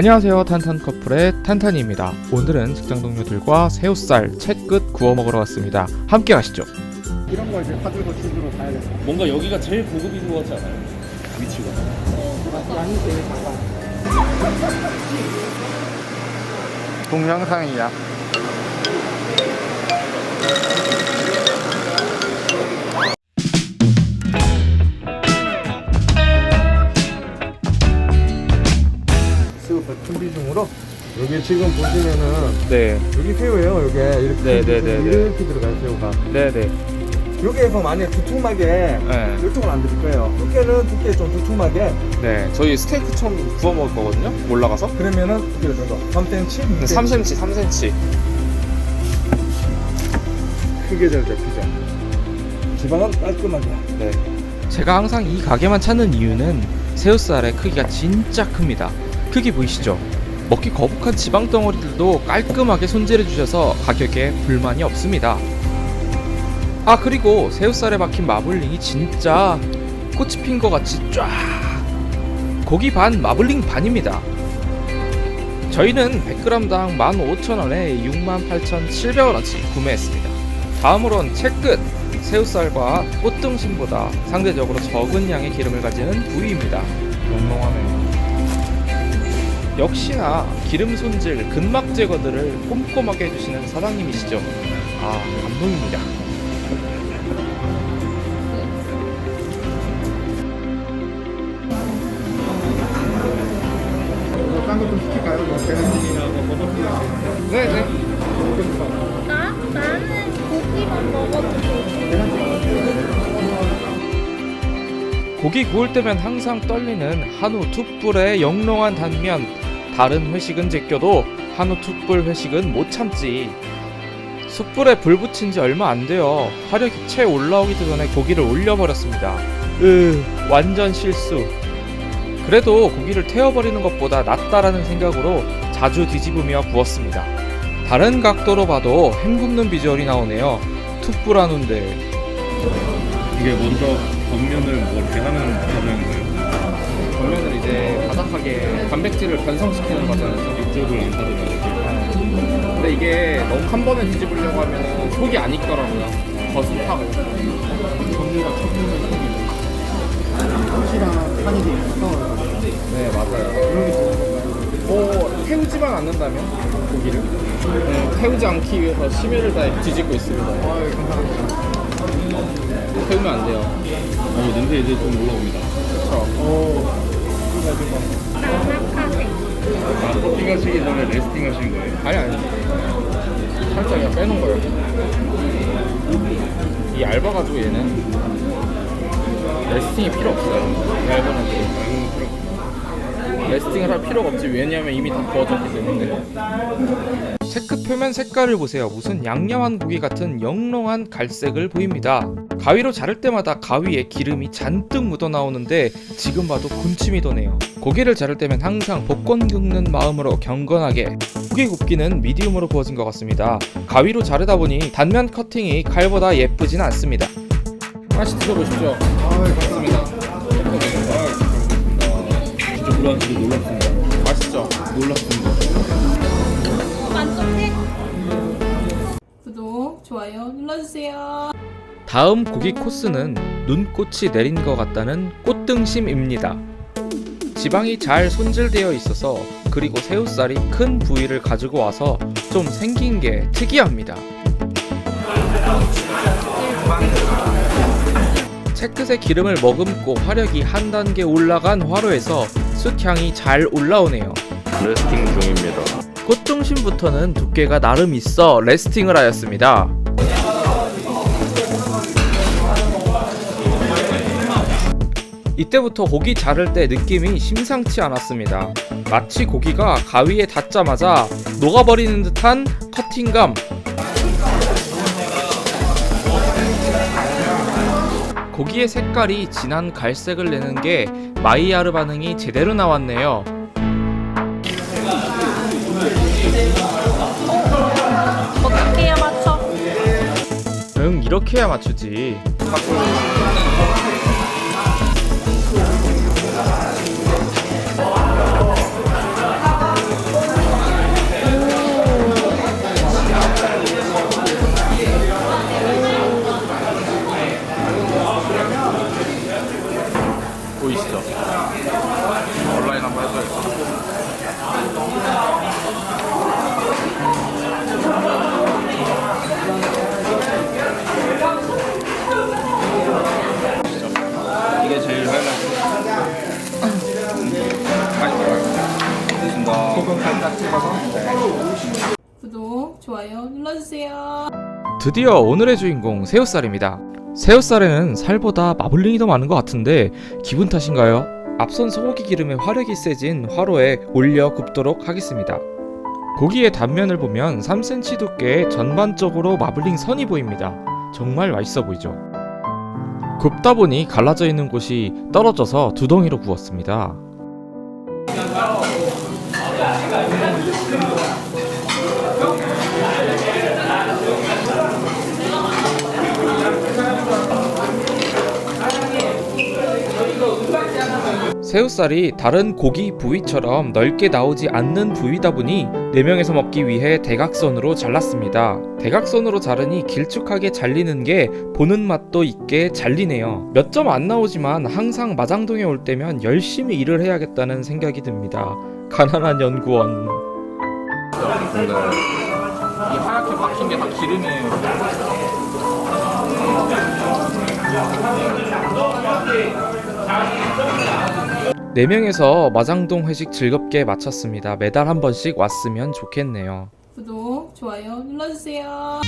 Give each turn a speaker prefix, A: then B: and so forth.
A: 안녕하세요 탄탄 커플의 탄탄이입니다 오늘은 직장 동료들과 새우살 채끝 구워 먹으러 왔습니다 함께 가시죠
B: 이런 거 이제 파들고 치즈로 가야 돼.
C: 뭔가 여기가 제일 고급인 것 같지 않아요? 위치가
B: 양이 되게 작아. 동영상이야. 준비 중으로 여기 지금 보시면은
A: 네
B: 여기 새우예요. 여기 이렇게
A: 네, 네, 네, 네.
B: 이렇게 들어가요 새우가.
A: 네네
B: 여기에서 만약 두툼하게
A: 네.
B: 이쪽은 안 드릴 거예요. 두께는 두께 좀 두툼하게
A: 네 저희 스테이크처럼 구워 먹을 거거든요 올라가서
B: 그러면은 두께 정도 3cm,
A: 3cm 3cm
B: 크게 잘 잡히죠. 지방은 깔끔하게.
A: 네 제가 항상 이 가게만 찾는 이유는 새우살의 크기가 진짜 큽니다 크기 보이시죠? 먹기 거북한 지방 덩어리들도 깔끔하게 손질해 주셔서 가격에 불만이 없습니다. 아 그리고 새우살에 박힌 마블링이 진짜 꽃이 핀 것 같이 쫙! 고기 반 마블링 반입니다. 저희는 100g당 15,000원에 68,700원어치 구매했습니다. 다음으론 채끝! 새우살과 꽃등심보다 상대적으로 적은 양의 기름을 가지는 부위입니다. 영롱하네요 역시나 기름 손질, 근막 제거들을 꼼꼼하게 해주시는 사장님이시죠. 아 감동입니다.
D: 먹어도 돼.
A: 고기 구울 때면 항상 떨리는 한우 툭불의 영롱한 단면 다른 회식은 제껴도 한우 툭불 회식은 못 참지. 숯불에 불 붙인 지 얼마 안 돼요. 화력이 채 올라오기도 전에 고기를 올려버렸습니다. 으 완전 실수. 그래도 고기를 태워버리는 것보다 낫다라는 생각으로 자주 뒤집으며 구웠습니다. 다른 각도로 봐도 햄 굽는 비주얼이 나오네요. 툭불 한우인데.
C: 이게 먼저 겉면을 뭐 이렇게 하는 과정인 거예요?
A: 겉면을 이제 바삭하게 단백질을 변성시키는 과정에서
C: 이쪽을 안 타더라고요
A: 근데 이게 너무 한 번에 뒤집으려고 하면 속이 안 익더라고요. 겉은 타고.
B: 종류가 섞이는 꽃이랑 산이 돼 있어서.
A: 네 맞아요.
B: 이런 게 좋은 건가요?
A: 뭐 태우지만 않는다면 고기를? 네, 태우지 않기 위해서 심혈을 다해 뒤집고 있습니다.
B: 아유 감사합니다.
A: 태우면 안 돼요.
C: 어 냄새 이제 좀 올라옵니다.
A: 그렇죠
B: 오.
C: 아 커피 가시기 전에 레스팅 하신 거예요?
A: 아니 아니. 살짝 그냥 빼놓은 거예요. 이 얇아가지고 얘는 레스팅이 필요 없어요. 애들은 레스팅을 할 필요가 없지. 왜냐하면 이미 다 구워졌기 때문에. 체크 표면 색깔을 보세요. 무슨 양념한 고기 같은 영롱한 갈색을 보입니다. 가위로 자를 때마다 가위에 기름이 잔뜩 묻어 나오는데 지금 봐도 군침이 도네요. 고기를 자를 때면 항상 복권 긁는 마음으로 경건하게 고기 굽기는 미디움으로 구워진 것 같습니다. 가위로 자르다 보니 단면 커팅이 칼보다 예쁘진 않습니다. 하나씩 드셔보십시오.
B: 아유 감사합니다.
C: 놀랐습니다 놀랐습니다
A: 맛있죠?
C: 놀랐습니다
D: 만족해? 구독, 좋아요 눌러주세요.
A: 다음 고기 코스는 눈꽃이 내린 것 같다는 꽃등심입니다. 지방이 잘 손질되어 있어서 그리고 새우살이 큰 부위를 가지고 와서 좀 생긴 게 특이합니다. 채끝의 기름을 머금고 화력이 한 단계 올라간 화로에서 숯향이 잘 올라오네요.
C: 레스팅 중입니다
A: 꽃등심부터는 두께가 나름 있어 레스팅을 하였습니다. 이때부터 고기 자를 때 느낌이 심상치 않았습니다. 마치 고기가 가위에 닿자마자 녹아버리는 듯한 커팅감. 고기의 색깔이 진한 갈색을 내는 게 마이야르 반응이 제대로 나왔네요.
D: 어떻게 해야 맞춰?
A: 응 이렇게 해야 맞추지
B: 보이시죠? 온라인 한번 해줘야겠다. 이게 제일 하이라이트.
D: 음, 구독, 좋아요 눌러주세요.
A: 드디어 오늘의 주인공 새우살입니다. 새우살에는 살보다 마블링이 더 많은 것 같은데 기분 탓인가요? 앞선 소고기 기름의 화력이 세진 화로에 올려 굽도록 하겠습니다. 고기의 단면을 보면 3cm 두께의 전반적으로 마블링 선이 보입니다. 정말 맛있어 보이죠? 굽다 보니 갈라져 있는 곳이 떨어져서 두 덩이로 구웠습니다. 새우살이 다른 고기 부위처럼 넓게 나오지 않는 부위다 보니 4명에서 먹기 위해 대각선으로 잘랐습니다. 대각선으로 자르니 길쭉하게 잘리는 게 보는 맛도 있게 잘리네요. 몇 점 안 나오지만 항상 마장동에 올 때면 열심히 일을 해야겠다는 생각이 듭니다. 가난한 연구원. 이 하얗게 박힌 게 다 기름이에요. 네명에서 마장동 회식 즐겁게 마쳤습니다. 매달 한 번씩 왔으면 좋겠네요.
D: 구독, 좋아요 눌러주세요.